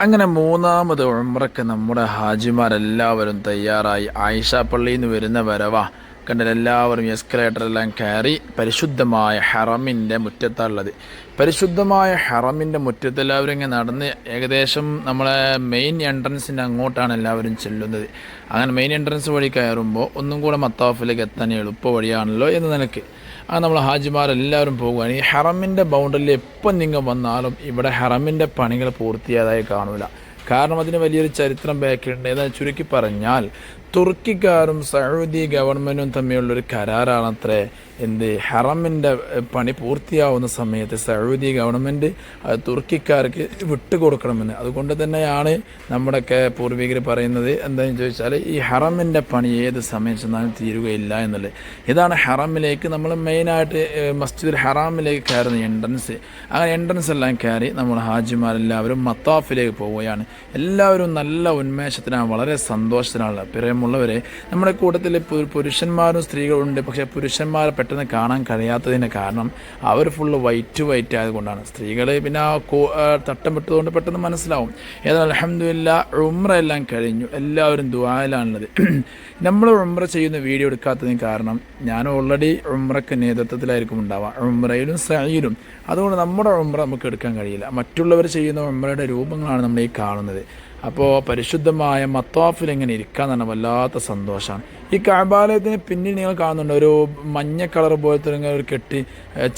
അങ്ങനെ മൂന്നാമത് ഉംറക്ക് നമ്മുടെ ഹാജിമാരെല്ലാവരും തയ്യാറായി. ആയിഷ പള്ളിയിൽ നിന്ന് വരുന്ന വരവാ. കണ്ടിട്ട് എല്ലാവരും എസ്കലേറ്ററെല്ലാം കയറി പരിശുദ്ധമായ ഹറമിന്റെ മുറ്റത്താണുള്ളത്. പരിശുദ്ധമായ ഹറമിന്റെ മുറ്റത്ത് എല്ലാവരും ഇങ്ങനെ നടന്ന് ഏകദേശം നമ്മളെ മെയിൻ എൻട്രൻസിന്റെ അങ്ങോട്ടാണ് എല്ലാവരും ചെല്ലുന്നത്. അങ്ങനെ മെയിൻ എൻട്രൻസ് വഴി കയറുമ്പോൾ ഒന്നും കൂടെ മത്താഫിലേക്ക് എത്താൻ എളുപ്പ വഴിയാണല്ലോ എന്ന് നിനക്ക് ആ നമ്മൾ ഹാജിമാരെല്ലാവരും പോകുകയാണ് ഈ ഹറമിന്റെ ബൗണ്ടറിയിൽ എപ്പം നിങ്ങൾ വന്നാലും ഇവിടെ ഹറമിന്റെ പണികൾ പൂർത്തിയായതായി കാണില്ല കാരണം അതിന് വലിയൊരു ചരിത്രം ബാക്കിലുണ്ട്. ഏതാ ചുരുക്കി പറഞ്ഞാൽ തുർക്കിക്കാരും സൗദി ഗവൺമെന്റും തമ്മിലുള്ളൊരു കരാറാണത്രേ. എന്ത് ഹറമിന്റെ പണി പൂർത്തിയാവുന്ന സമയത്ത് സൗദി ഗവൺമെന്റ് അത് തുർക്കിക്കാർക്ക് വിട്ടുകൊടുക്കണമെന്ന്. അതുകൊണ്ട് തന്നെയാണ് നമ്മുടെയൊക്കെ പൂർവികർ പറയുന്നത് എന്താണെന്ന് ചോദിച്ചാൽ ഈ ഹറമിന്റെ പണി ഏത് സമയം ചെന്നാലും തീരുകയില്ല എന്നുള്ളത്. ഇതാണ് ഹറമിലേക്ക് നമ്മൾ മെയിനായിട്ട് മസ്ജിദ് ഹറാമിലേക്ക് കയറുന്ന എൻട്രൻസ് അങ്ങനെ എൻട്രൻസ് എല്ലാം കയറി നമ്മൾ ഹാജിമാരെല്ലാവരും മത്താഫിലേക്ക് പോവുകയാണ്. എല്ലാവരും നല്ല ഉന്മേഷത്തിനാണ് വളരെ സന്തോഷത്തിനാണ് പ്രിയമുള്ളവരെ നമ്മുടെ കൂട്ടത്തിൽ പുരുഷന്മാരും സ്ത്രീകളും ഉണ്ട് പക്ഷേ പുരുഷന്മാരെ പെട്ടെന്ന് കാണാൻ കഴിയാത്തതിന്റെ കാരണം അവർ ഫുള്ള് വൈറ്റ് വൈറ്റ് ആയതുകൊണ്ടാണ്. സ്ത്രീകൾ പിന്നെ ആ തട്ടം വിട്ടതുകൊണ്ട് പെട്ടെന്ന് മനസ്സിലാവും. ഏതായാലും അലഹമില്ല ഉമ്ര എല്ലാം കഴിഞ്ഞു. എല്ലാവരും ദുബായിലാണുള്ളത് നമ്മൾ ഉമ്ര ചെയ്യുന്ന വീഡിയോ എടുക്കാത്തതിന് കാരണം ഞാൻ ഓൾറെഡി ഉമ്രക്ക് നേതൃത്വത്തിലായിരിക്കും ഉണ്ടാവുക. ഉമ്രയിലും സൈലും അതുകൊണ്ട് നമ്മുടെ ഉമ്ര നമുക്ക് എടുക്കാൻ കഴിയില്ല. മറ്റുള്ളവർ ചെയ്യുന്ന ഉമ്രയുടെ രൂപങ്ങളാണ് നമ്മൾ ഈ കാണുന്നത്. അപ്പോൾ പരിശുദ്ധമായ മത്താഫിൽ ഇങ്ങനെ ഇരിക്കാൻ തന്നെ വല്ലാത്ത സന്തോഷമാണ്. ഈ കാബാലയത്തിന് പിന്നിൽ നിങ്ങൾ കാണുന്നുണ്ട് ഒരു മഞ്ഞ കളർ പോലത്തെ ഒരു കെട്ടി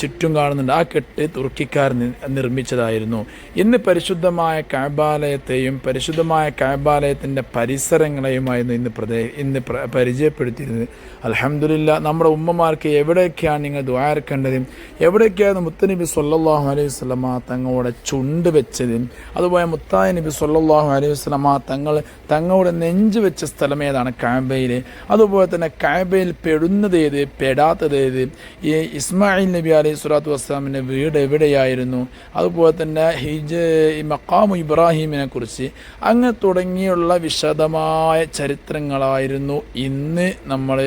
ചുറ്റും കാണുന്നുണ്ട്. ആ കെട്ട് തുർക്കിക്കാർ നിർമ്മിച്ചതായിരുന്നു. ഇന്ന് പരിശുദ്ധമായ കാബാലയത്തെയും പരിശുദ്ധമായ കാബാലയത്തിന്റെ പരിസരങ്ങളെയുമായിരുന്നു ഇന്ന് പ്രദേ ഇന്ന് പരിചയപ്പെടുത്തിയിരുന്നത്. അലഹമില്ല നമ്മുടെ ഉമ്മമാർക്ക് എവിടെയൊക്കെയാണ് നിങ്ങൾ ദ്വാരക്കേണ്ടതും എവിടെയൊക്കെയാണ് മുത്തനബി സൊല്ലാഹു അലൈഹി വസല്ലമ തങ്ങളുടെ ചുണ്ട് വെച്ചതും? അതുപോലെ മുത്തായ നബി സല്ലല്ലാഹു അലൈഹി വസല്ലമ തങ്ങൾ തങ്ങളുടെ നെഞ്ച് വെച്ച സ്ഥലം ഏതാണ് കാബയിൽ അതുപോലെ തന്നെ കാബയിൽ പെടുന്നത് ഏത്? പെടാത്തത് ഏത്? ഈ ഇസ്മായിൽ നബി അലൈഹി സ്വലാത്തു വസ്സലാമിന്റെ വീട് എവിടെയായിരുന്നു? അതുപോലെ തന്നെ ഹിജ് മക്കാമു ഇബ്രാഹിമിനെ കുറിച്ച് അങ്ങനെ തുടങ്ങിയുള്ള വിശദമായ ചരിത്രങ്ങളായിരുന്നു ഇന്ന് നമ്മൾ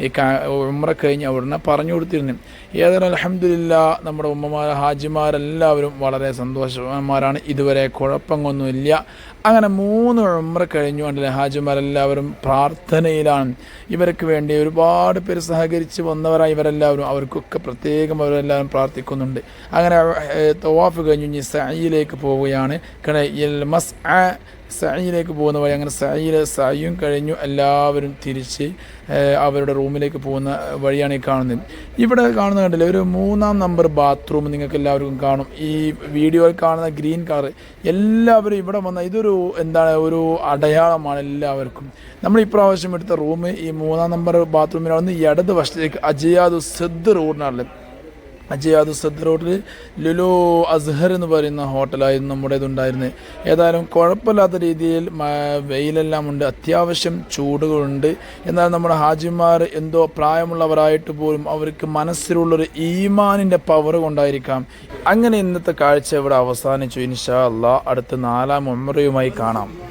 ഈ ഉമ്ര കഴിഞ്ഞ് അവിടുന്ന് പറഞ്ഞു കൊടുത്തിരുന്നു. ഏതായാലും അലഹമില്ല നമ്മുടെ ഉമ്മമാർ ഹാജിമാരെല്ലാവരും വളരെ സന്തോഷവാന്മാരാണ്. ഇതുവരെ കുഴപ്പമൊന്നുമില്ല അങ്ങനെ മൂന്ന് ഉമ്ര കഴിഞ്ഞു. കണ്ടില്ലേ ഹാജിമാരെല്ലാവരും പ്രാർത്ഥനയിലാണ്. ഇവർക്ക് വേണ്ടി ഒരുപാട് പേര് സഹകരിച്ച് വന്നവരായി ഇവരെല്ലാവരും. അവർക്കൊക്കെ പ്രത്യേകം അവരെല്ലാവരും പ്രാർത്ഥിക്കുന്നുണ്ട്. അങ്ങനെ തവാഫ് കഴിഞ്ഞു. ഇനി സയിലേക്ക് പോവുകയാണ്. കാരണം മസ് സയിലേക്ക് പോകുന്ന വഴി അങ്ങനെ സായിയിൽ സായിയും കഴിഞ്ഞു. എല്ലാവരും തിരിച്ച് അവരുടെ റൂമിലേക്ക് പോകുന്ന വഴിയാണ് ഈ കാണുന്നത്. ഇവിടെ കാണുന്ന കണ്ടില്ലേ? ഒരു മൂന്നാം നമ്പർ ബാത്റൂം നിങ്ങൾക്ക് എല്ലാവർക്കും കാണും. ഈ വീഡിയോയിൽ കാണുന്ന ഗ്രീൻ കളർ എല്ലാവരും ഇവിടെ വന്ന ഇതൊരു എന്താണ് ഒരു അടയാളമാണ് എല്ലാവർക്കും. നമ്മൾ ഇപ്രാവശ്യം എടുത്ത റൂം ഈ മൂന്നാം നമ്പർ ബാത്റൂമിലാണ് ഇടത് വശത്തേക്ക് അജയാദ് സിദ് റോഡിനാണുള്ളത്. അജയാദു സദ് റോഡിൽ ലുലു അസ്ഹർ എന്ന് പറയുന്ന ഹോട്ടലായിരുന്നു നമ്മുടേതുണ്ടായിരുന്നത് ഏതായാലും കുഴപ്പമില്ലാത്ത രീതിയിൽ വെയിലെല്ലാം ഉണ്ട് അത്യാവശ്യം ചൂടുകളുണ്ട്. എന്നാൽ നമ്മുടെ ഹാജിമാർ എന്തോ പ്രായമുള്ളവരായിട്ട് പോലും അവർക്ക് മനസ്സിലുള്ളൊരു ഈമാനിന്റെ പവർ കൊണ്ടായിരിക്കാം. അങ്ങനെ ഇന്നത്തെ കാഴ്ച ഇവിടെ അവസാനിച്ചു. ഇൻഷാ അള്ളാഹ് അടുത്ത നാലാം ഉമ്മറയുമായി കാണാം.